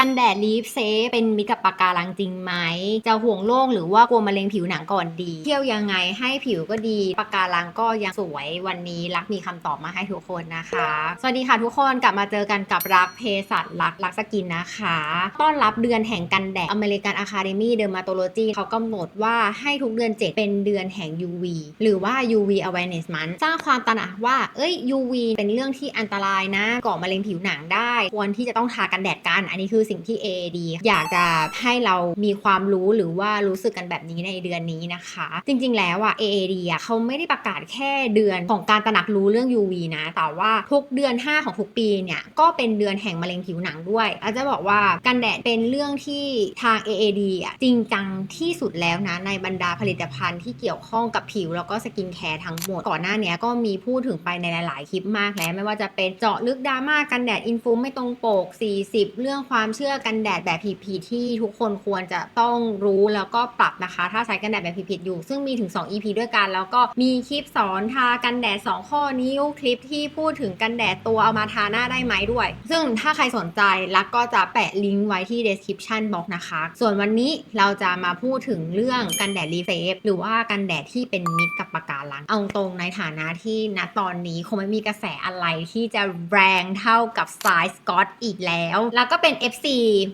กันแดดลีฟเซฟเป็นมิตรกับปะการังจริงไหม จะห่วงโลกหรือว่ากลัวมะเร็งผิวหนังก่อนดี เที่ยวยังไงให้ผิวก็ดีปะการังก็ยังสวยวันนี้รักมีคำตอบมาให้ทุกคนนะคะ สวัสดีค่ะทุกคนกลับมาเจอกันกับรักเพสัตรักรักสกินนะคะ ต้อนรับเดือนแห่งกันแดดอเมริกันอะคาเดมี่เดอร์มาโตโลจีเขากำหนดว่าให้ทุกเดือน 7 เป็นเดือนแห่ง UV หรือว่า UV awareness month สร้างความตระหนักว่า เอ้ย UV เป็นเรื่องที่อันตรายนะก่อมะเร็งผิวหนังได้ ควรที่จะต้องทากันแดดกัน อันนี้คือสิ่งที่ AAD อยากจะให้เรามีความรู้หรือว่ารู้สึกกันแบบนี้ในเดือนนี้นะคะ จริงๆแล้วอะ AAD อะเขาไม่ได้ประกาศแค่เดือนของการตระหนักรู้เรื่อง UV นะ แต่ว่าทุกเดือน 5 ของทุกปีเนี่ย ก็เป็นเดือนแห่งมะเร็งผิวหนังด้วย อาจจะบอกว่ากันแดดเป็นเรื่องที่ทาง AAD อะจริงจังที่สุดแล้วนะ ในบรรดาผลิตภัณฑ์ที่เกี่ยวข้องกับผิวแล้วก็สกินแคร์ทั้งหมด ก่อนหน้านี้ก็มีพูดถึงไปในหลาย ๆ คลิปมากแล้ว ไม่ว่าจะเป็นเจาะลึกดราม่ากันแดดอินฟูไม่ตรงปก 40 เรื่องความเชื่อกันแดดแบบผิดๆที่ทุกคนควรจะต้องรู้แล้วก็ปรับนะคะ ถ้าใช้กันแดดแบบผิดๆอยู่ ซึ่งมีถึง 2 EP ด้วยกัน แล้วก็มีคลิปสอนทากันแดด 2 ข้อนิ้วคลิปที่พูดถึงกันแดดตัวเอามาทาหน้าได้ไหมด้วย ซึ่งถ้าใครสนใจลักก็จะแปะลิงก์ไว้ที่ description box นะคะ ส่วนวันนี้เราจะมาพูดถึงเรื่องกันแดดรีเซฟหรือว่ากันแดดที่เป็นมิตรกับปะการังเอาตรงในฐานะที่ณตอนนี้คงไม่มีกระแสอะไรที่จะแรงเท่ากับสายสกอตอีกแล้ว แล้วก็เป็น FC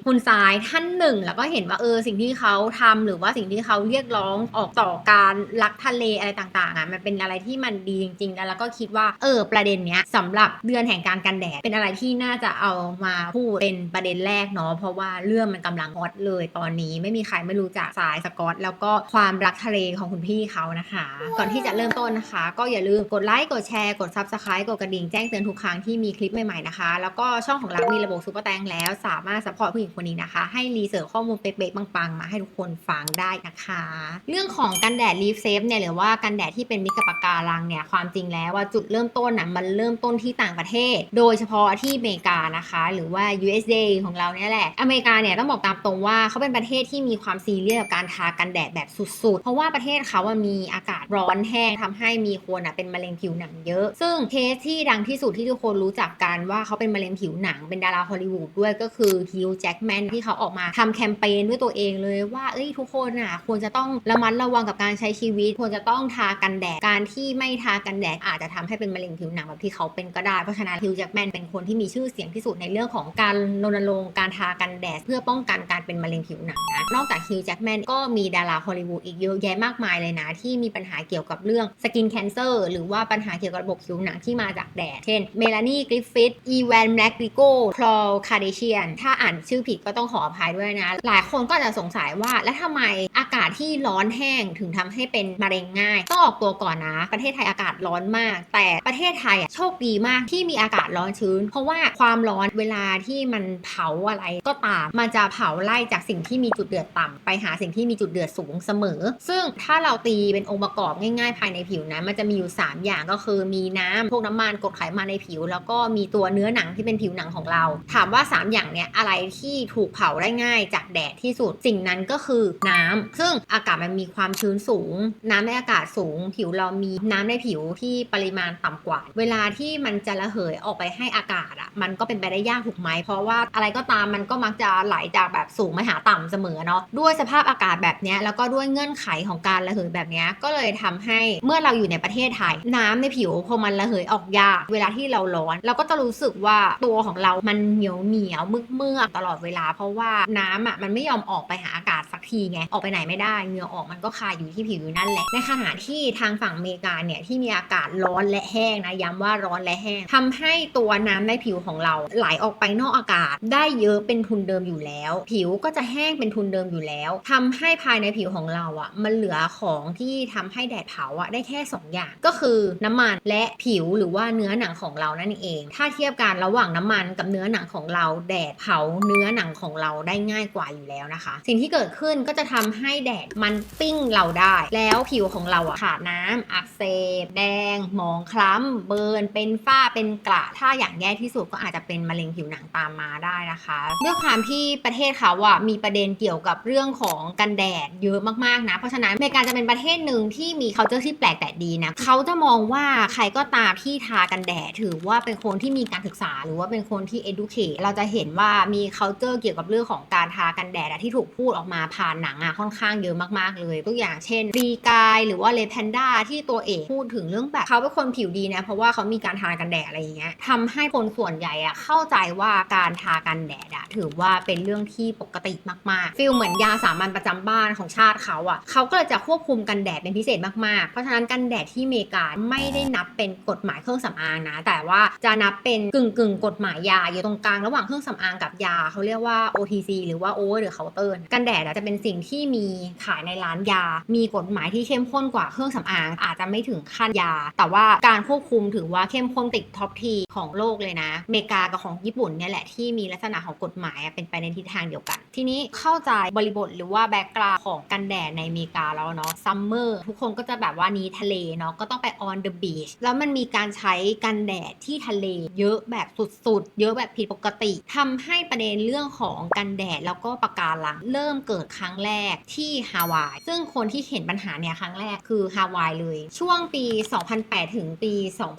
คุณสายท่านหนึ่ง แล้วก็เห็นว่าเออสิ่งที่เขาทำหรือว่าสิ่งที่เขาเรียกร้องออกต่อการรักทะเลอะไรต่างๆอะมันเป็นอะไรที่มันดีจริงๆแล้วก็คิดว่าเออประเด็นเนี้ยสำหรับเดือนแห่งการกันแดดเป็นอะไรที่น่าจะเอามาพูดเป็นประเด็นแรกเนาะเพราะว่าเรื่องมันกำลังฮอตเลยตอนนี้ไม่มีใครไม่รู้จักสายสกอต แล้วก็ความรักทะเลของคุณพี่เขานะคะ ก่อนที่จะเริ่มต้นนะคะ ก็อย่าลืมกดไลค์กดแชร์กด Subscribe กดกระดิ่งแจ้งเตือนทุกครั้งที่มีคลิปใหม่ๆนะคะ แล้วก็ช่องของเรามีระบบซุปเปอร์แตงแล้วสามารถสปอร์ตผู้หญิงคนนี้นะคะ ให้รีเสิร์ชข้อมูลเป๊ะๆปังๆ มาให้ทุกคนฟังได้นะคะ เรื่องของกันแดดลีฟเซฟเนี่ยหรือว่ากันแดดที่เป็นมิตรกับปะการังเนี่ยความจริงแล้วว่าจุดเริ่มต้นน่ะมันเริ่มต้นที่ต่างประเทศ โดยเฉพาะที่อเมริกานะคะ หรือว่า USA ของเราเนี่ยแหละอเมริกาเนี่ยต้องบอกตามตรงว่าเขาเป็นประเทศที่มีความซีเรียสกับการทากันแดดแบบสุดๆ เพราะว่าประเทศเขาอะมีอากาศร้อนแห้งทำให้มีคนอะเป็นมะเร็งผิวหนังเยอะ ซึ่งเคสที่ดังที่สุดที่ทุกคนรู้จักกันว่าเขาเป็นมะเร็งผิวหนังเป็นดาราฮอลลีวูดด้วยก็คือฮิวแจ็คแมนที่เขาออกมาทำแคมเปญด้วยตัวเองเลยว่าเอ้ยทุกคนอะควรจะต้องระมัดระวังกับการใช้ชีวิต ควรจะต้องทากันแดดการที่ไม่ทากันแดดอาจจะทำให้เป็นมะเร็งผิวหนังแบบที่เขาเป็นก็ได้เพราะฉะนั้นฮิวแจ็คแมนเป็นคนที่มีชื่อเสียงที่สุดในเรื่องของการรณรงค์การทากันแดดเพื่อป้องกันการเป็นมะเร็งผิวหนังนะนอกจากฮิวแจ็คแมนก็มีดาราฮอลลีวูดอีกเยอะแยะมากมายเลยนะ ที่มีปัญหาเกี่ยวกับเรื่องสกินแคนเซอร์หรือว่าปัญหาเกี่ยวกับระบบผิวหนังที่มาจากแดด เช่นเมลานีกริฟฟิธอีแวนแมกริโกคลอคาเดเชียนถ้าอ่านชื่อผิดก็ต้องขออภัยด้วยนะ หลายคนก็จะสงสัยว่า แล้วทำไมอากาศที่ร้อนแห้งถึงทำให้เป็นมะเร็งง่าย ต้องออกตัวก่อนนะ ประเทศไทยอากาศร้อนมาก แต่ประเทศไทยอะโชคดีมากที่มีอากาศร้อนชื้น เพราะว่าความร้อนเวลาที่มันเผาอะไรก็ตาม มันจะเผาไล่จากสิ่งที่มีจุดเดือดต่ำไปหาสิ่งที่มีจุดเดือดสูงเสมอ ซึ่งถ้าเราตีเป็นองค์ประกอบง่ายๆ ภายในผิวนะมันจะมีอยู่ 3 อย่างก็คือมีน้ำพวกน้ำมันกรดไขมันในผิว แล้วก็มีตัวเนื้อหนังที่เป็นผิวหนังของเรา ถามว่า 3 อย่างเนี้ยอะไรที่ถูกเผาได้ง่ายจากแดดที่สุดสิ่งนั้นก็คือน้ำซึ่งอากาศมันมีความชื้นสูง น้ำในอากาศสูง ผิวเรามีน้ำในผิวที่ปริมาณต่ำกว่า เวลาที่มันจะระเหยออกไปให้อากาศอะมันก็เป็นไปได้ยากถูกไหมเพราะว่าอะไรก็ตามมันก็มักจะไหลจากแบบสูงมาหาต่ำเสมอเนาะด้วยสภาพอากาศแบบนี้แล้วก็ด้วยเงื่อนไขของการระเหยแบบนี้ก็เลยทำให้เมื่อเราอยู่ในประเทศไทย น้ำในผิวพอมันระเหยออกยาก เวลาที่เราร้อน เราก็จะรู้สึกว่าตัวของเรามันเหนียวเหนียวมึกเือกตลอดเวลา เพราะว่าน้ำอะมันไม่ยอมออกไปหาอากาศสักทีไงออกไปไหนไม่ได้เหงื่อออกมันก็คาอยู่ที่ผิวอยู่นั่นแหละในขณะที่ทางฝั่งอเมริกาเนี่ยที่มีอากาศร้อนและแห้งนะย้ำว่าร้อนและแห้งทำให้ตัวน้ำในผิวของเราไหลออกไปนอกอากาศ ได้เยอะเป็นทุนเดิมอยู่แล้ว ผิวก็จะแห้งเป็นทุนเดิมอยู่แล้วทำให้ภายในผิวของเราอะมันเหลือของที่ทำให้แดดเผาอะได้แค่ 2 อย่าง ก็คือน้ำมันและผิวหรือว่าเนื้อหนังของเรานั่นเอง ถ้าเทียบกันระหว่างน้ำมันกับเนื้อหนังของเราแดดเผาเนื้อหนังของเราได้ง่ายกว่าอยู่แล้วนะคะ สิ่งที่เกิดขึ้นก็จะทำให้แดดมันปิ้งเราได้ แล้วผิวของเราอะขาดน้ำอักเสบแดง หมองคล้ำเบิร์นเป็นฝ้าเป็นกระถ้าอย่างแย่ที่สุดก็อาจจะเป็นมะเร็งผิวหนังตามมาได้นะคะด้วยความที่ประเทศเขาอะมีประเด็นเกี่ยวกับเรื่องของกันแดดเยอะมากๆนะเพราะฉะนั้นอเมริกาจะเป็นประเทศหนึ่งที่มี culture ที่แปลกแต่ดีนะเขาจะมองว่าใครก็ตามที่ทากันแดดถือว่าเป็นคนที่มีการศึกษาหรือว่าเป็นคนที่ educate เราจะเห็นว่ามี culture เกี่ยวกับเรื่องของการทากันแดดที่ถูกพูดออกมาผ่านหนังอะค่อนข้างเยอะมากๆเลยตัวอย่างเช่นรีกายหรือว่าเลแพนด้าที่ตัวเอกพูดถึงเรื่องแบบเขาเป็นคนผิวดีนะเพราะว่าเขามีการทากันแดดอะไรอย่างเงี้ยทำให้คนส่วนใหญ่อะเข้าใจว่าการทากันแดดอะถือว่าเป็นเรื่องที่ปกติมากๆฟีลเหมือนยาสามัญประจำบ้านของชาติเขาอะเขาก็เลยจะควบคุมกันแดดเป็นพิเศษมากๆ เพราะฉะนั้นกันแดดที่อเมริกาไม่ได้นับเป็นกฎหมายเครื่องสำอางนะ แต่ว่าจะนับเป็นกึ่งกึ่งๆกฎหมายยาอยู่ตรงกลางระหว่างเครื่องสำอางกับยาเขาเรียกว่า OTC หรือว่า over the counter กันแดดจะเป็นสิ่งที่มีขายในร้านยา มีกฎหมายที่เข้มข้นกว่าเครื่องสำอาง อาจจะไม่ถึงขั้นยา แต่ว่าการควบคุมถือว่าเข้มข้นติดท็อปทีของโลกเลยนะอเมริกากับของญี่ปุ่นเนี่ยแหละที่มีลักษณะของกฎหมายเป็นไปในทิศทางเดียวกัน ทีนี้เข้าใจบริบทหรือว่าแบ็กกราวของกันแดดในอเมริกาแล้วเนาะซัมเมอร์ทุกคนก็จะแบบว่านี้ทะเลเนาะก็ต้องไป on the beach แล้วมันมีการใช้กันแดดที่ทะเล เยอะแบบสุดๆ เยอะแบบผิดปกติทำให้ปประเด็นเรื่องของกันแดดแล้วก็ปะการังเริ่มเกิดครั้งแรกที่ฮาวาย ซึ่งคนที่เห็นปัญหาเนี่ยครั้งแรกคือฮาวายเลย ช่วงปี 2008 ถึงปี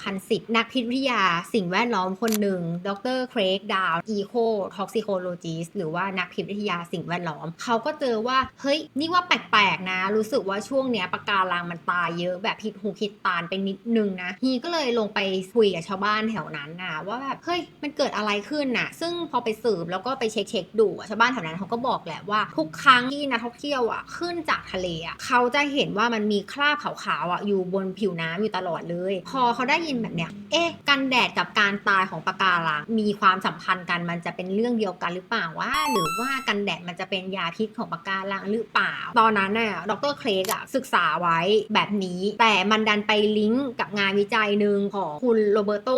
2010 นักพิษวิทยาสิ่งแวดล้อมคนหนึ่ง ดรเครกดาวอีโคท็อกซิโคโลจิสหรือว่านักพิษวิทยาสิ่งแวดล้อม เขาก็เจอว่า เฮ้ย นี่ว่าแปลกๆนะ รู้สึกว่าช่วงเนี้ยปะการังมันตายเยอะแบบผิดหูผิดตาไปนิดนึงนะฮีก็เลยลงไปคุยกับชาวบ้านแถวนั้นนะว่าแบบเฮ้ยมันเกิดอะไรขึ้นน่ะซึ่งพอไปสืบแล้วก็ไปเช็คเช็คๆดูชาวบ้านแถวนั้นเขาก็บอกแหละว่า ทุกครั้งที่นักท่องเที่ยวอะขึ้นจากทะเลอะเขาจะเห็นว่ามันมีคราบขาวๆอะอยู่บนผิวน้ำอยู่ตลอดเลย พอเขาได้ยินแบบเนี้ยเอ๊ะกันแดดกับการตายของปะการังมีความสัมพันธ์กันมันจะเป็นเรื่องเดียวกันหรือเปล่าว่า หรือว่ากันแดดมันจะเป็นยาพิษของปะการังหรือเปล่า ตอนนั้นน่ะดรเครกอะศึกษาไว้แบบนี้ แต่มันดันไปลิงก์กับงานวิจัยหนึ่งของคุณโรเบโต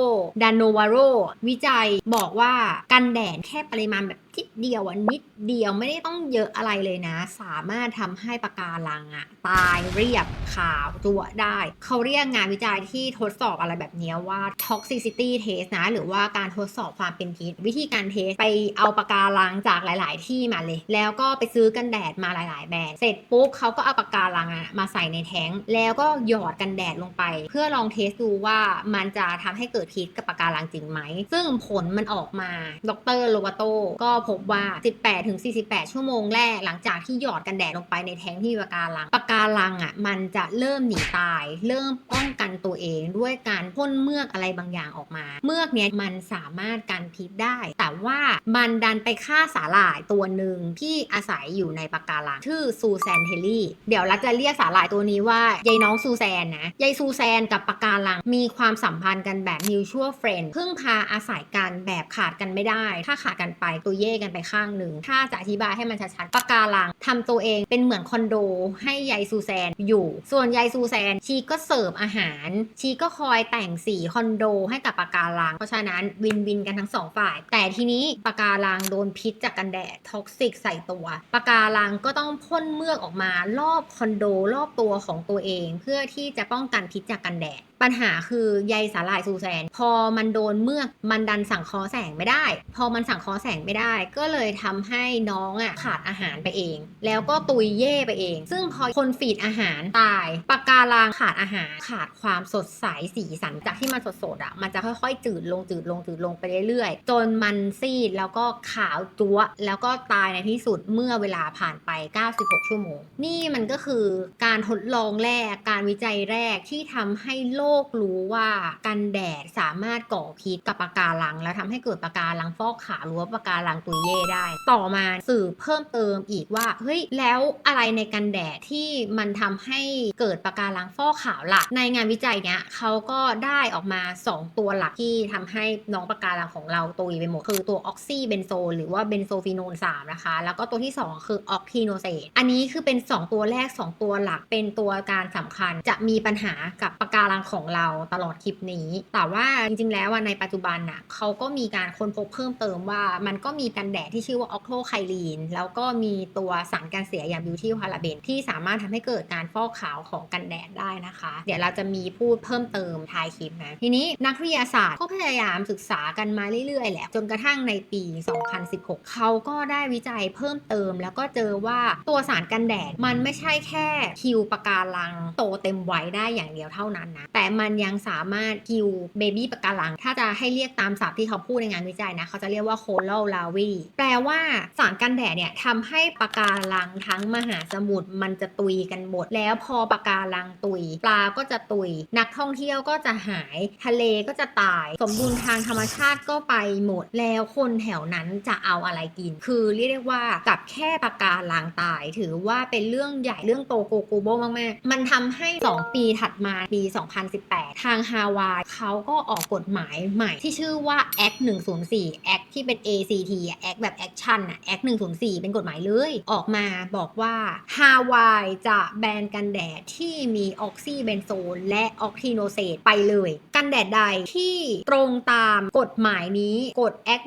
ดานโนวาโรวิจัยบอกว่ากันแดดแค่ปริมาณแบบ นิดเดียวอะนิดเดียวไม่ได้ต้องเยอะอะไรเลยนะ สามารถทำให้ปะการังอะตายเรียบขาวจั่วได้ เขาเรียกงานวิจัยที่ทดสอบอะไรแบบนี้ว่า toxicity test นะ หรือว่าการทดสอบความเป็นพิษ วิธีการเทสไปเอาปะการังจากหลาย ๆ ที่มาเลย แล้วก็ไปซื้อกันแดดมาหลาย ๆ แบรนด์เสร็จปุ๊บเขาก็เอาปะการังอะมาใส่ในแท้งแล้วก็หยอดกันแดดลงไป เพื่อลองเทสดูว่ามันจะทำให้เกิดพิษกับปะการังจริงไหมซึ่งผลมันออกมาดรโลวาโตก็พบว่า 18ถึง48 ชั่วโมงแรกหลังจากที่หยอดกันแดดลงไปในแท้งที่ปะการังปะการังอะมันจะเริ่มหนีตาย เริ่มป้องกันตัวเองด้วยการพ่นเมือกอะไรบางอย่างออกมา เมือกเนี้ยมันสามารถกันพิษได้ แต่ว่ามันดันไปฆ่าสาหร่ายตัวหนึ่งที่อาศัยอยู่ในปะการังชื่อซูแซนเทลลี่ เดี๋ยวเราจะเรียกสาหร่ายตัวนี้ว่ายายน้องซูแซนนะยายซูแซนกับปะการังมีความสัมพันธ์กันแบบ mutual friend พึ่งพาอาศัยกันแบบขาดกันไม่ได้ ถ้าขาดกันไปตัวเย่กันไปข้างหนึ่ง ถ้าจะอธิบายให้มันชัดๆปะการังทำตัวเองเป็นเหมือนคอนโดให้ยายซูแซนอยู่ ส่วนยายซูแซนชีก็เสิร์ฟอาหาร ชีก็คอยแต่งสีคอนโดให้กับปะการัง เพราะฉะนั้นวินวินกันทั้งสองฝ่าย แต่ทีนี้ปะการังโดนพิษจากกันแดดท็อกซิกใส่ตัวปะการังก็ต้องพ่นเมือกออกมารอบคอนโดรอบตัวของตัวเอง เพื่อที่จะป้องกันพิษจากกันแดดปัญหาคือใยสาหร่ายซูแซน พอมันโดนเมือกมันดันสั่งคอแสงไม่ได้ พอมันสั่งคอแสงไม่ได้ ก็เลยทำให้น้องอะขาดอาหารไปเอง แล้วก็ตุยเย่ไปเอง ซึ่งพอคนฟีดอาหารตายปะกการังขาดอาหารขาดความสดใสสีสันจากที่มันสดๆอะมันจะค่อยๆจืดลงจืดลงจืดลงไปเรื่อยๆ จนมันซีดแล้วก็ขาวจั๊วแล้วก็ตายในที่สุดเมื่อเวลาผ่านไป 96 ชั่วโมง นี่มันก็คือการทดลองแรกการวิจัยแรกที่ทำให้โลกรู้ว่ากันแดดสามารถก่อพิษกับปะการัง แล้วทำให้เกิดปะการังฟอกขาวหรือว่าปะการังตุยเย่ได้ ต่อมาสืบเพิ่มเติมอีกว่าเฮ้ยแล้วอะไรในกันแดดที่มันทำให้เกิดปะการังฟอกขาวล่ะ ในงานวิจัยเนี้ยเขาก็ได้ออกมา 2 ตัวหลักที่ทำให้น้องปะการังของเราตุยไปหมดคือตัวออกซิเบนโซหรือว่าเบนโซฟีโนน3นะคะ แล้วก็ตัวที่ 2 คือออกทีโนเซตอันนี้คือเป็น 2 ตัวแรก 2 ตัวหลักเป็นตัวการสำคัญจะมีปัญหากับปะการังของเราตลอดคลิปนี้ แต่ว่าจริงๆ แล้วในปัจจุบันน่ะเขาก็มีการค้นพบเพิ่มเติมว่า มันก็มีกันแดดที่ชื่อว่าออกโทไคลีน แล้วก็มีตัวสารกันเสียอย่างบิวตี้พาราเบนที่สามารถทำให้เกิดการฟอกขาวของกันแดดได้นะคะ เดี๋ยวเราจะมีพูดเพิ่มเติมท้ายคลิปนะ ทีนี้นักวิทยาศาสตร์ก็พยายามศึกษากันมาเรื่อยๆแหละจนกระทั่งในปี 2016 เขาก็ได้วิจัยเพิ่มเติม แล้วก็เจอว่าตัวสารกันแดดมันไม่ใช่แค่คิวปะการังโตเต็มไวัยได้อย่างเดียวเท่านั้นนะแต่มันยังสามารถคิวเบบี้ปะการัง ถ้าจะให้เรียกตามศัพท์ที่เขาพูดในงานวิจัยนะ เขาจะเรียกว่า coral larvae แปลว่าสารกันแดดเนี่ยทำให้ปะการังทั้งมหาสมุทรมันจะตุยกันหมด แล้วพอปะการังตุย ปลาก็จะตุย นักท่องเที่ยวก็จะหาย ทะเลก็จะตาย สมดุลทางธรรมชาติก็ไปหมด แล้วคนแถวนั้นจะเอาอะไรกิน คือเรียกได้ว่ากับแค่ปะการังตาย ถือว่าเป็นเรื่องใหญ่เรื่องโตโกโกโบมากๆ มันทำให้ 2 ปีถัดมาปี2018 ทางฮาวายเขาก็ออกกฎหมายใหม่ที่ชื่อว่า Act 104 Act ที่เป็น ACT Act แบบ Action อะ Act 104 เป็นกฎหมายเลย ออกมาบอกว่าฮาวายจะแบนกันแดดที่มีออกซิเบนโซนและออกทีโนเซตไปเลย กันแดดใดที่ตรงตามกฎหมายนี้กฎ Act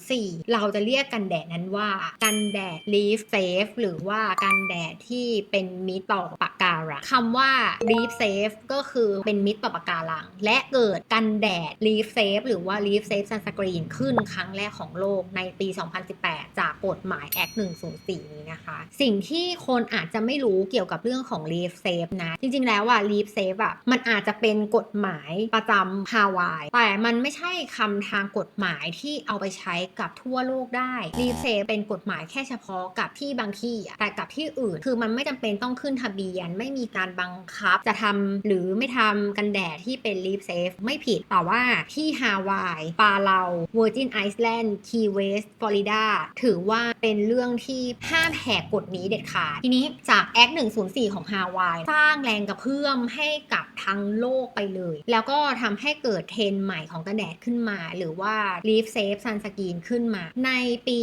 104 เราจะเรียกกันแดดนั้นว่า กันแดด Leaf Safe หรือว่ากันแดดที่เป็นมิตรต่อปะการังคำว่า Leaf Safe ก็คือเป็นมิตรต่อปะการัง และเกิดกันแดด Leaf Safe หรือว่า Leaf Safe Sunscreen ขึ้นครั้งแรกของโลกในปี 2018 จากกฎหมาย Act 104 นี้นะคะ สิ่งที่คนอาจจะไม่รู้เกี่ยวกับเรื่องของ Leaf Safe นะ จริงๆแล้วว่า Leaf Safe อะมันอาจจะเป็นกฎหมายประจำฮาวาย แต่มันไม่ใช่คำทางกฎหมายที่เอาไปใช้กับทั่วโลกได้ Leaf Safe เป็นกฎหมายแค่เฉพาะกับที่บางที่ แต่กับที่อื่นคือมันไม่จำเป็นต้องขึ้นทะเบียน ไม่มีการบังคับจะทำหรือไม่ทำกันแดดที่เป็น Leaf Safe ไม่ผิด แต่ว่าที่ฮาวายปาเลา Virgin Island Key West Florida ถือว่าเป็นเรื่องที่ห้ามแหกกฎนี้เด็ดขาด ทีนี้จาก Act 104 ของฮาวาย สร้างแรงกระเพื่อมให้กับทั้งโลกไปเลย แล้วก็ทำให้เกิดเทรนใหม่ของกันแดดขึ้นมา หรือว่า Leaf Safe Sunscreen ขึ้นมา ในปี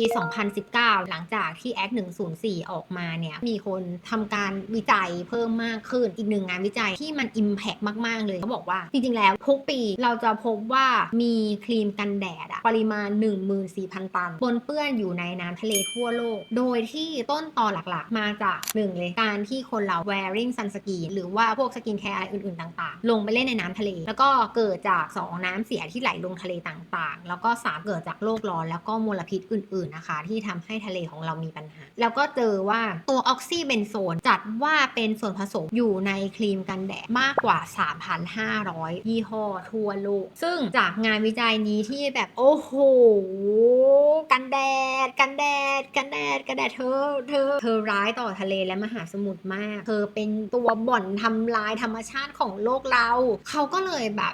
2019 หลังจากที่ Act 104 ออกมาเนี่ย มีคนทำการวิจัยเพิ่มมากขึ้น อีกหนึ่งงานวิจัยที่มัน Impact มากๆ เลยเขาบอกว่า จริงๆ แล้วทุกปีเราจะพบว่ามีครีมกันแดดอะปริมาณ 14,000 ตันปนเปื้อนอยู่ในน้ำทะเลทั่วโลก โดยที่ต้นตอหลักๆ มาจากหนึ่งเลยการที่คนเรา wearing sunscreen หรือว่าพวกสกินแคร์อะไรอื่นๆ ต่างๆ ลงไปเล่นในน้ำทะเล แล้วก็เกิดจาก 2 น้ำเสียที่ไหลลงทะเลต่างๆ แล้วก็3เกิดจากโลกร้อนแล้วก็มลพิษอื่น ๆนะคะ ที่ทำให้ทะเลของเรามีปัญหา แล้วก็เจอว่าตัวออกซิเบนโซนจัดว่าเป็นส่วนผสมอยู่ในครีมกันแดดมากกว่า 3,500 ยี่ห้อทั่วโลก ซึ่งจากงานวิจัยนี้ที่แบบโอ้โห กันแดด กันแดด กันแดด กันแดดเธอ เธอ เธอร้ายต่อทะเลและมหาสมุทรมาก เธอเป็นตัวบ่อนทำลายธรรมชาติของโลกเรา เขาก็เลยแบบ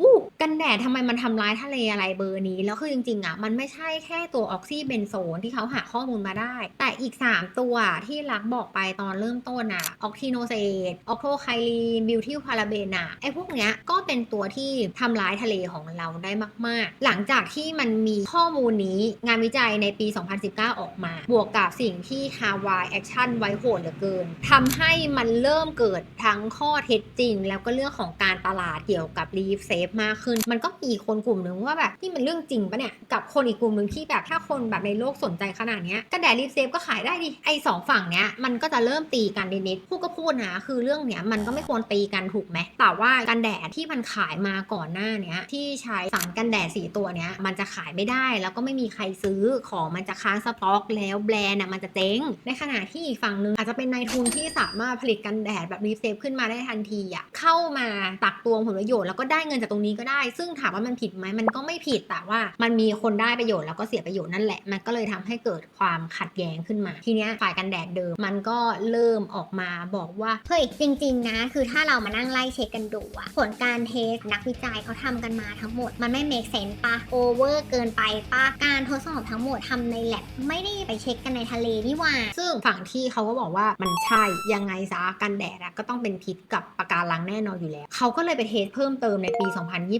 อู้กันแดดทำไมมันทำร้ายทะเลอะไรเบอร์นี้ แล้วคือจริงๆอะมันไม่ใช่แค่ตัวออกซิเบนโซนที่เขาหาข้อมูลมาได้ แต่อีก 3 ตัวที่รักบอกไปตอนเริ่มต้นอะออกทิโนเซตออกโทไคลีนบิวทิลพาราเบนอะไอพวกเนี้ยก็เป็นตัวที่ทำร้ายทะเลของเราได้มาก ๆ หลังจากที่มันมีข้อมูลนี้งานวิจัยในปี 2019 ออกมา บวกกับสิ่งที่ฮาวายแอคชั่นไว้โหดเหลือเกินทำให้มันเริ่มเกิดทั้งข้อเท็จจริง แล้วก็เรื่องของการตลาดเกี่ยวกับรีฟเซฟมากขึ้น มันก็มีคนกลุ่มหนึ่งว่าแบบนี่มันเรื่องจริงปะเนี่ย กับคนอีกกลุ่มหนึ่งที่แบบถ้าคนแบบในโลกสนใจขนาดเนี้ยกระแดดรีฟเซฟก็ขายได้ดิไอสองฝั่งเนี้ยมันก็จะเริ่มตีกันนิดๆพูดก็พูดนะคือเรื่องเนี้ยมันก็ไม่ควรตีกันถูกไหมแต่ว่ากันแดดที่มันขายมาก่อนหน้าเนี้ยที่ใช้สารกันแดดสีตัวเนี้ยมันจะขายไม่ได้ แล้วก็ไม่มีใครซื้อของมันจะค้างสต็อกแล้วแบรนด์น่ะมันจะเจ๊ง ในขณะที่อีกฝั่งหนึ่งอาจจะเป็นนายทุนที่สามารถผลิตกันแดดแบบรีเซฟขึ้นมาได้ทันทีอะเข้ามาตักตวงผลประโยชน์แล้วก็ได้เงินจากตรงนี้ก็ได้ ซึ่งถามว่ามันผิดไหมมันก็ไม่ผิดแต่ว่ามันมีคนได้ประโยชน์แล้วก็เสียประโยชน์นั่นแหละ มันก็เลยทำให้เกิดความขัดแย้งขึ้นมา ทีเนี้ยฝ่ายกันแดดเดิมมันก็เริ่มออกมาบอกว่าเฮ้ยจริง ๆ นะ คือถ้าเรามานั่งไล่เช็คกันดูอะผลการเทสนักวิจัยเขาทำกันมาทั้งหมด มันไม่เมคเซนปะโอเวอร์เกินไปปะการทดสอบทั้งหมดทำในแลบไม่ได้ไปเช็คกันในทะเลนี่หว่า ซึ่งฝั่งที่เขาก็บอกว่ามันใช่ยังไงซะกันแดดอะก็ต้องเป็นพิษกับปะการังแน่นอนอยู่แล้วเขาก็เลยไปเทสเพิ่มเติมในปี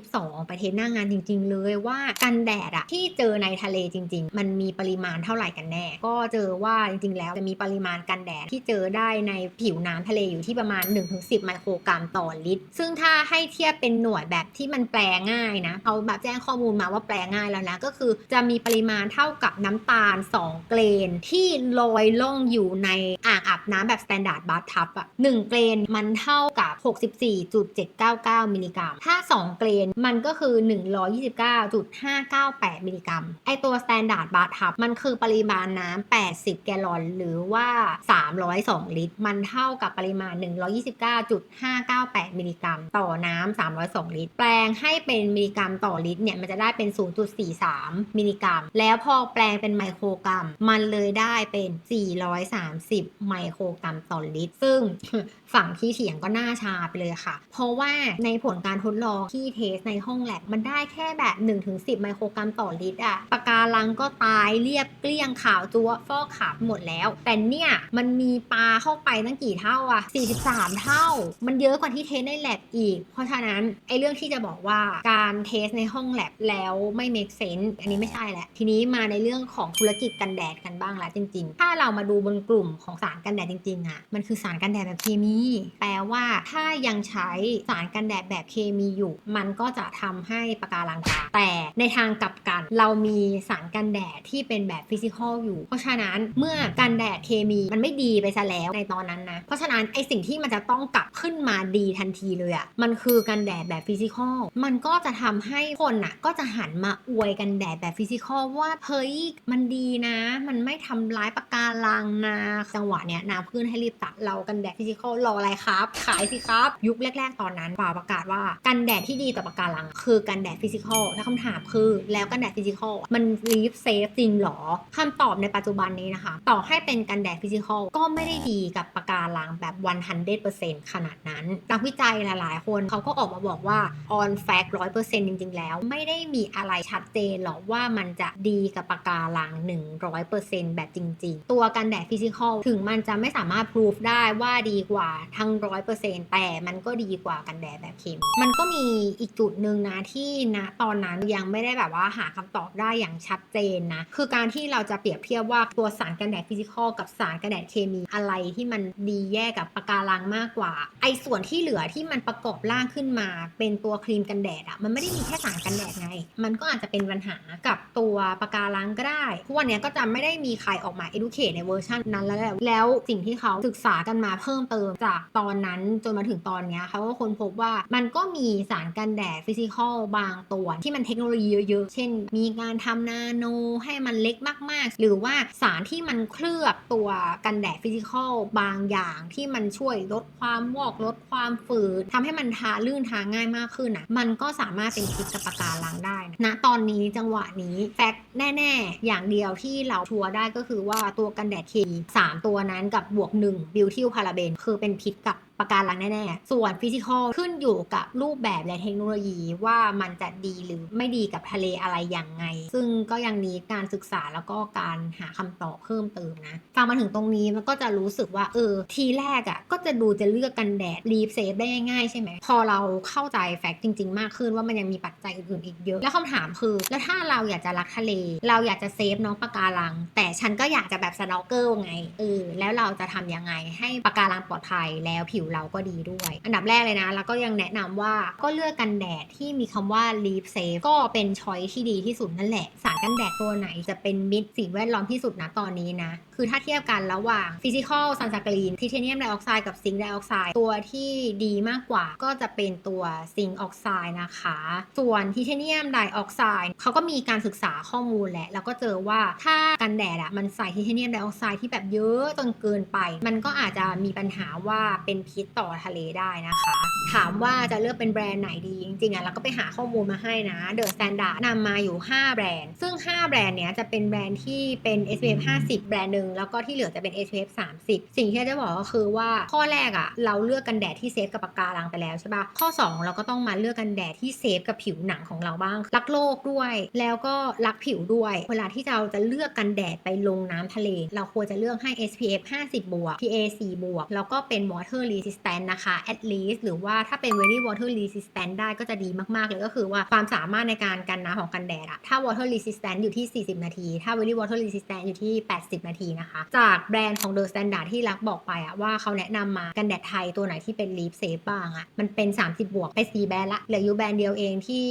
2022ไปเทสหน้างานจริง ๆ เลยว่ากันแดดอะที่เจอในทะเลจริง ๆ มันมีปริมาณเท่าไหร่กันแน่ ก็เจอว่าจริง ๆ แล้วจะมีปริมาณกันแดดที่เจอได้ในผิวน้ำทะเลอยู่ที่ประมาณ 1-10 ไมโครกรัมต่อลิตร ซึ่งถ้าให้เทียบเป็นหน่วยแบบที่มันแปลง่ายนะเขาแบบแจ้งข้อมูลมาว่าแปลง่ายแล้วนะก็คือจะมีปริมาณเท่ากับน้ำตาล 2 เกรนที่ลอยล่องอยู่ในอ่างอาบน้ำแบบสแตนดาร์ดบัตทับอะ1เกรนมันเท่ากับ 64.799 มิลลิกรัม ถ้า 2เกรน มันก็คือ 129.598 มิลลิกรัม ไอตัว Standard b a t h Tub มันคือปริมาณน้ำ 80 แกลลอน หรือว่า 302 ลิตร มันเท่ากับปริมาณ 129.598 มิลลิกรัม ต่อน้ำ 302 ลิตร แปลงให้เป็นมิลลิกรัมต่อลิตรเนี่ย มันจะได้เป็น 0.43 มิลลิกรัม แล้วพอแปลงเป็นไมโครกรัม มันเลยได้เป็น 430 ไมโครกรัมต่อลิตร ซึ่งฝั่งที่เถียงก็หน่าชาไปเลยค่ะ เพราะว่าในผลการทดลองที่เทสในห้องแลบมันได้แค่แบบ 1-10 ไมโครกรัมต่อลิตรอะปะการังก็ตายเรียบเกลี้ยงขาวจัวฟอกขาวหมดแล้ว แต่เนี่ยมันมีปลาเข้าไปตั้งกี่เท่าอะ43 เท่า มันเยอะกว่าที่เทสในแลบอีก เพราะฉะนั้นไอ้เรื่องที่จะบอกว่าการเทสในห้องแลบแล้วไม่ make sense อันนี้ไม่ใช่แหละ ทีนี้มาในเรื่องของธุรกิจกันแดดกันบ้างละจริง ๆ ถ้าเรามาดูบนกลุ่มของสารกันแดดจริงๆอะมันคือสารกันแดดแบบเคมี แปลว่าถ้ายังใช้สารกันแดดแบบเคมีอยู่มันก็จะทำให้ปะการังตายแต่ในทางกลับกัน เรามีสารกันแดดที่เป็นแบบฟิสิกอลอยู่ เพราะฉะนั้นเมื่อกันแดดเคมีมันไม่ดีไปซะแล้วในตอนนั้นนะ เพราะฉะนั้นไอสิ่งที่มันจะต้องกลับขึ้นมาดีทันทีเลยอะมันคือกันแดดแบบฟิสิกอลมันก็จะทำให้คนอะก็จะหันมาอวยกันแดดแบบฟิสิกอลว่าเฮ้ยมันดีนะ มันไม่ทำร้ายปะการังนะจังหวะเนี้ยนาเพื่อนให้รีบตัดเรากันแดดฟิสิกอลรออะไรครับ ขายสิครับ ยุคแรก ๆ ตอนนั้นป่าประกาศว่ากันแดดที่ดีต่อปะการัง คือกันแดดฟิสิกอลแล้วคำถามคือ แล้วกันแดดฟิสิกอลมันรีฟเซฟจริงหรอคำตอบในปัจจุบันนี้นะคะ ต่อให้เป็นกันแดดฟิสิกอลก็ไม่ได้ดีกับปะการังแบบ 100%ขนาดนั้นนักวิจัยหลาย ๆ คนเขาก็ออกมาบอกว่า on fact 100%จริง ๆ แล้ว ไม่ได้มีอะไรชัดเจนหรอกว่ามันจะดีกับปะการัง 100%แบบจริง ๆ ตัวกันแดดฟิสิกอลถึงมันจะไม่สามารถพิสูจได้ว่าดีกว่าทั้ง 100%แต่มันก็ดีกว่ากันแดดแบบเคมีมันก็มีอีกจุดหนึ่งนะที่นะตอนนั้นยังไม่ได้แบบว่าหาคำตอบได้อย่างชัดเจนนะคือการที่เราจะเปรียบเทียบว่าตัวสารกันแดดฟิสิกอลกับสารกันแดดเคมีอะไรที่มันดีแย่กับปะการังมากกว่า ไอ้ส่วนที่เหลือที่มันประกอบร่างขึ้นมา เป็นตัวครีมกันแดดอะมันไม่ได้มีแค่สารกันแดดไง มันก็อาจจะเป็นปัญหากับตัวปะการังก็ได้ทุกวันนี้ก็จะไม่ได้มีใครออกมา educate ในเวอร์ชันนั้นแล้วแหละแล้วสิ่งที่เขาศึกษากันมาเพิ่มเติมจากตอนนั้นจนมาถึงตอนนี้เขาก็ค้นพบว่ามันก็มีสารกันันแดดฟิสิกอลบางตัว ที่มันเทคโนโลยีเยอะๆ เช่น มีการทำนาโนให้มันเล็กมากๆ หรือว่าสารที่มันเคลือบตัวกันแดดฟิสิกอลบางอย่างที่มันช่วยลดความวอกลดความฝืดทำให้มันทาลื่นทาง่ายมากขึ้นอะมันก็สามารถเป็นพิษกับปะการังได้นะณตอนนี้จังหวะนี้แฟกต์แน่ ๆ อย่างเดียวที่เราชัวร์ได้ก็คือว่าตัวกันแดดเคมีสามตัวนั้นกับบวกหนึ่งบิวทิลพาราเบนคือเป็นพิษกับ ปะการังแน่ๆ ส่วนฟิสิกอลขึ้นอยู่กับรูปแบบและเทคโนโลยีว่ามันจะดีหรือไม่ดีกับทะเลอะไรอย่างไง ซึ่งก็ยังมีการศึกษาแล้วก็การหาคำตอบเพิ่มเติมนะ ฟังมาถึงตรงนี้มันก็จะรู้สึกว่าเออทีแรกอะ่ะก็จะดูจะเลือกกันแดดรีฟเซฟได้ง่ายใช่ไหม พอเราเข้าใจแฟกต์จริง ๆ มากขึ้นว่ามันยังมีปัจจัยอื่นๆอีกเยอะ แล้วคำถามคือ แล้วถ้าเราอยากจะรักทะเล เราอยากจะเซฟน้องปะการัง แต่ฉันก็อยากจะแบบสโนว์เกิลไงเออแล้วเราจะทำยังไงให้ปะการังปลอดภัยแล้วผิวเราก็ดีด้วย อันดับแรกเลยนะ แล้วก็ยังแนะนำว่าก็เลือกกันแดดที่มีคำว่า leaf safe ก็เป็นช้อยที่ดีที่สุดนั่นแหละ สารกันแดดตัวไหนจะเป็นมิตรสิ่งแวดล้อมที่สุดนะตอนนี้นะ คือถ้าเทียบกันระหว่างฟิสิกอลซันสกรีนทิเทเนียมไดออกไซด์กับซิงค์ไดออกไซด์ตัวที่ดีมากกว่าก็จะเป็นตัวซิงค์ออกไซด์นะคะ ส่วนทิเทเนียมไดออกไซด์เขาก็มีการศึกษาข้อมูลแหละแล้วก็เจอว่าถ้ากันแดดอะมันใส่ทิเทเนียมไดออกไซด์ที่แบบเยอะจนเกินไป มันก็อาจจะมีปัญหาว่าเป็นพิษต่อทะเลได้นะคะ ถามว่าจะเลือกเป็นแบรนด์ไหนดี จริงๆอะเราก็ไปหาข้อมูลมาให้นะ The Standard นำมาอยู่ 5 แบรนด์ ซึ่ง 5 แบรนด์เนี้ยจะเป็นแบรนด์ที่เป็น SPF 50 แบรนด์หนึ่งแล้วก็ที่เหลือจะเป็น SPF 30 สิ่งที่จะบอกก็คือว่าข้อแรกอะเราเลือกกันแดดที่เซฟกับปากการังไปแล้วใช่ปะข้อ 2 เราก็ต้องมาเลือกกันแดดที่เซฟกับผิวหนังของเราบ้าง รักโลกด้วย แล้วก็รักผิวด้วย เวลาที่เราจะเลือกกันแดดไปลงน้ำทะเล เราควรจะเลือกให้ SPF 50 บวก PA 4บวกแล้วก็เป็น water resistant นะคะ at least หรือว่าถ้าเป็น very water resistant ได้ก็จะดีมากๆ เลยก็คือว่าความสามารถในการกันน้ำของกันแดดอะถ้า water resistant อยู่ที่ 40 นาที ถ้า very water resistant อยู่ที่ 80 นาทีนะคะ จากแบรนด์ของ The Standard ที่รักบอกไปอะว่าเขาแนะนำมากันแดดไทยตัวไหนที่เป็น leaf safe บ้างอะมันเป็น 30 บวกไป4แบรนด์ละเหลืออยู่แบรนด์เดียวเองที่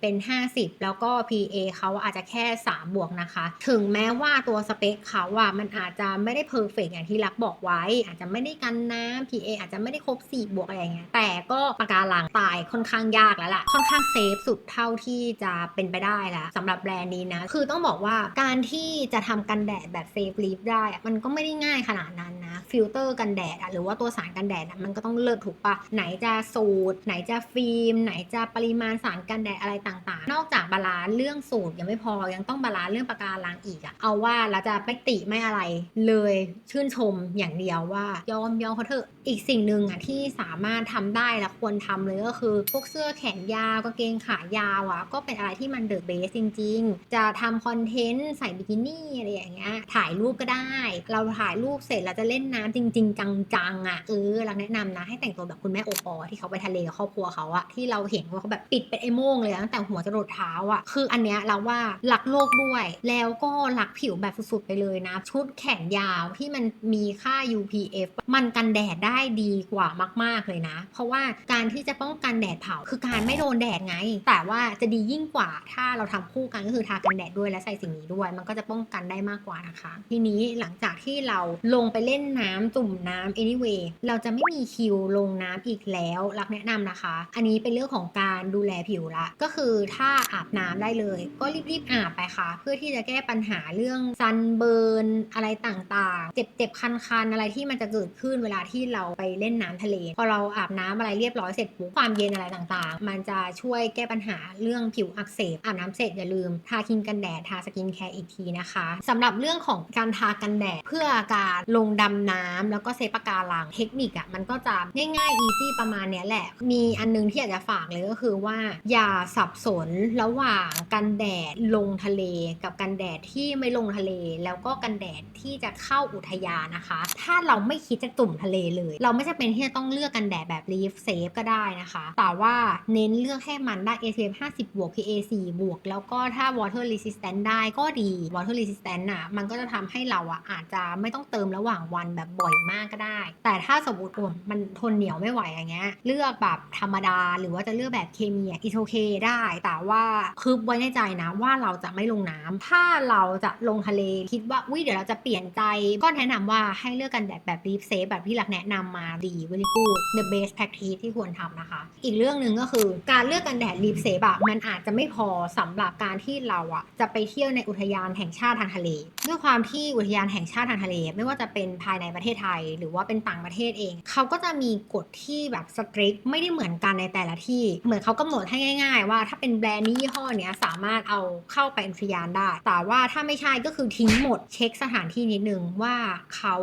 เป็น 50 แล้วก็ PA เขาอาจจะแค่ 3 บวกนะคะ ถึงแม้ว่าตัวสเปคเขาอะมันอาจจะไม่ได้เพอร์เฟกอย่างที่รักบอกไว้ อาจจะไม่ได้กันน้ำ PA อาจจะจะไม่ได้ครบ 4 บวกอะไรเงี้ยแต่ก็ปะการังตายค่อนข้างยากแล้วล่ะ ค่อนข้างเซฟสุดเท่าที่จะเป็นไปได้แล้วสำหรับแบรนด์นี้นะ คือต้องบอกว่าการที่จะทำกันแดดแบบเซฟลีฟได้ มันก็ไม่ได้ง่ายขนาดนั้น นะฟิลเตอร์กันแดดอะหรือว่าตัวสารกันแดดอะมันก็ต้องเลิศถูกปะไหนจะสูตร ไหนจะฟิล์ม ไหนจะปริมาณสารกันแดดอะไรต่างๆ นอกจากบาลานซ์เรื่องสูตรยังไม่พอยังต้องบาลานซ์เรื่องปะการังอีกอะเอาว่าเราจะไม่ติไม่อะไรเลยชื่นชมอย่างเดียวว่ายอมยอมเขาเถอะอีกสิ่งหนึ่งอะที่สามารถทำได้และควรทำเลยก็คือ พวกเสื้อแขนยาวกางเกงขายาวอะก็เป็นอะไรที่มันเดอะเบสจริง ๆ จะทำคอนเทนต์ใส่บิกินี่อะไรอย่างเงี้ยถ่ายรูปก็ได้ เราถ่ายรูปเสร็จเราจะเล่นน้ำจริง ๆ จังๆอะเออเราแนะนำนะให้แต่งตัวแบบคุณแม่โอปอที่เขาไปทะเลกับครอบครัวเขาอะที่เราเห็นว่าเขาแบบปิดเป็นไอ้โม่งเลยตั้งแต่หัวจรดเท้าอะคืออันเนี้ยเราว่ารักโลกด้วย แล้วก็รักผิวแบบสุดๆไปเลยนะ ชุดแขนยาวที่มันมีค่า UPF มันกันแดดได้ดีกว่ามาก ๆเลยนะ เพราะว่าการที่จะป้องกันแดดเผาคือการไม่โดนแดดไง แต่ว่าจะดียิ่งกว่าถ้าเราทำคู่กันก็คือทากันแดดด้วยและใส่สิ่งนี้ด้วย มันก็จะป้องกันได้มากกว่านะคะ ทีนี้หลังจากที่เราลงไปเล่นน้ำจุ่มน้ำ anyway เราจะไม่มีคิวลงน้ำอีกแล้วรักแนะนำนะคะ อันนี้เป็นเรื่องของการดูแลผิวละ ก็คือถ้าอาบน้ำได้เลย ก็รีบๆอาบไปค่ะ เพื่อที่จะแก้ปัญหาเรื่องซันเบิร์นอะไรต่างๆ เจ็บๆคันๆ อะไรที่มันจะเกิดขึ้นเวลาที่เราไปเล่นน้ำทะเล พอเราอาบน้ำอะไรเรียบร้อยเสร็จปุ๊บความเย็นอะไรต่างๆ มันจะช่วยแก้ปัญหาเรื่องผิวอักเสบอาบน้ำเสร็จอย่าลืมทาครีมกันแดดทาสกินแคร์อีกทีนะคะสำหรับเรื่องของการทากันแดดเพื่อการลงดำน้ำแล้วก็เซฟปะการังเทคนิคอะมันก็จะง่ายๆ easy ประมาณเนี้ยแหละ มีอันนึงที่อยากจะฝากเลยก็คือว่า อย่าสับสนระหว่างกันแดดลงทะเล กับกันแดดที่ไม่ลงทะเล แล้วก็กันแดดที่จะเข้าอุทยานนะคะ ถ้าเราไม่คิดจะจุ่มทะเลเลย เราไม่จำเป็นที่จะต้องเลือกกันแดดแบบ leaf safe ก็ได้นะคะ แต่ว่าเน้นเลือกให้มันได้ SPF 50 บวก PA 4บวก แล้วก็ถ้า water resistant ได้ก็ดี water resistant น่ะมันก็จะทำให้เราอะอาจจะไม่ต้องเติมระหว่างวันแบบบ่อยมากก็ได้ แต่ถ้าสมมติมันทนเหนียวไม่ไหวอย่างเงี้ยเลือกแบบธรรมดาหรือว่าจะเลือกแบบเคมีอะ is okay ได้ แต่ว่าคือไว้ในใจนะว่าเราจะไม่ลงน้ำถ้าเราจะลงทะเลคิดว่าอุ้ยเดี๋ยวเราจะเปลี่ยนใจก็แนะนำว่าให้เลือกกันแดดแบบ leaf safe แบบที่หลักแนะนำมาดี very good the best practice ที่ควรทำนะคะ อีกเรื่องหนึ่งก็คือการเลือกกันแดด leaf safe อะมันอาจจะไม่พอสำหรับการที่เราอะจะไปเที่ยวในอุทยานแห่งชาติทางทะเล ด้วยความที่อุทยานแห่งชาติทางทะเล ไม่ว่าจะเป็นภายในประเทศไทย หรือว่าเป็นต่างประเทศเอง เขาก็จะมีกฎที่แบบสตริกไม่ได้เหมือนกันในแต่ละที่ เหมือนเขากำหนดให้ง่าย ๆ ว่าถ้าเป็นแบรนด์นี้ยี่ห้อเนี้ยสามารถเอาเข้าไปอุทยานได้ แต่ว่าถ้าไม่ใช่ก็คือทิ้งหมดเช็คสถานที่นิดนึงว่าเขา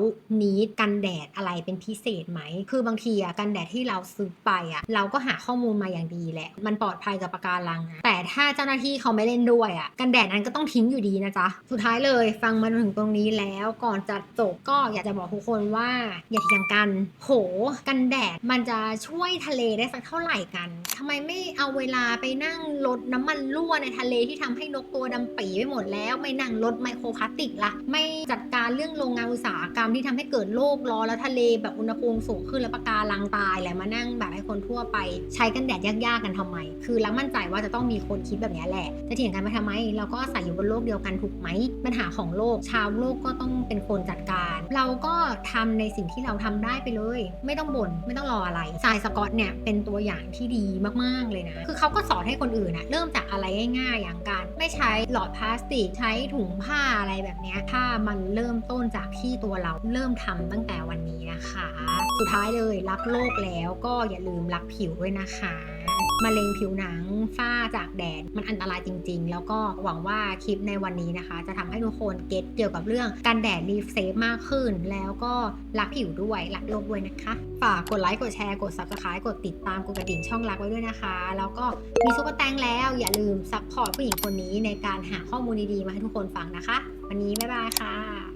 นีดกันแดดอะไรเป็นพิเศษไหม คือบางทีอะกันแดดที่เราซื้อไปอะเราก็หาข้อมูลมาอย่างดีแหละ มันปลอดภัยกับปะการังนะแต่ถ้าเจ้าหน้าที่เขาไม่เล่นด้วยอะกันแดดนั้นก็ต้องทิ้งอยู่ดีนะจ๊ะ สุดท้ายเลยฟังมาถึงตรงนี้แล้วก่อนจะจบก็อยากจะบอกทุกคนว่าอย่าเถียงกัน โห กันแดดมันจะช่วยทะเลได้สักเท่าไหร่กันทำไมไม่เอาเวลาไปนั่งลดน้ำมันรั่วในทะเลที่ทำให้นกตัวดำปีไปหมดแล้ว ไม่นั่งลดไมโครพลาสติกละไม่จัดการเรื่องโรงงานอุตสาหกรรมที่ทำให้เกิดโลกร้อนแล้วทะเลแบบอุณหภูมิสูงขึ้นแล้วปะการังตายแหละมานั่งแบบให้คนทั่วไป ใช้กันแดดยากๆกันทำไม คือรักมั่นใจว่าจะต้องมีคนคิดแบบนี้แหละจะเถียงกันไปทำไม เราก็อาศัยอยู่บนโลกเดียวกันถูกไหมปัญหาของโลกชาวโลกก็ต้องเป็นคนจัดการ เราก็ทำในสิ่งที่เราทำได้ไปเลย ไม่ต้องบ่นไม่ต้องรออะไรสายสกอตเนี่ยเป็นตัวอย่างที่ดีมากๆเลยนะ คือเขาก็สอนให้คนอื่นนะเริ่มจากอะไรง่ายๆอย่างการ ไม่ใช้หลอดพลาสติกใช้ถุงผ้าอะไรแบบเนี้ยถ้ามันเริ่มต้นจากที่ตัวเราเริ่มทำตั้งแต่วันนี้นะคะ สุดท้ายเลยรักโลกแล้วก็อย่าลืมรักผิวด้วยนะคะ มะเร็งผิวหนัง ฝ้าจากแดด มันอันตรายจริง ๆ แล้วก็หวังว่าคลิปในวันนี้นะคะ จะทำให้ทุกคนเก็ตเกี่ยวกับเรื่องการแดดรีเซฟมากขึ้น แล้วก็รักผิวด้วย รักโลกด้วยนะคะ ฝากกดไลค์ กดแชร์ กด subscribe กดติดตาม กดกระดิ่งช่องรักไว้ด้วยนะคะ แล้วก็มีซุปเปอร์แตงแล้วอย่าลืมซัพพอร์ตผู้หญิงคนนี้ในการหาข้อมูลดีๆมาให้ทุกคนฟังนะคะ วันนี้บ๊ายบายค่ะ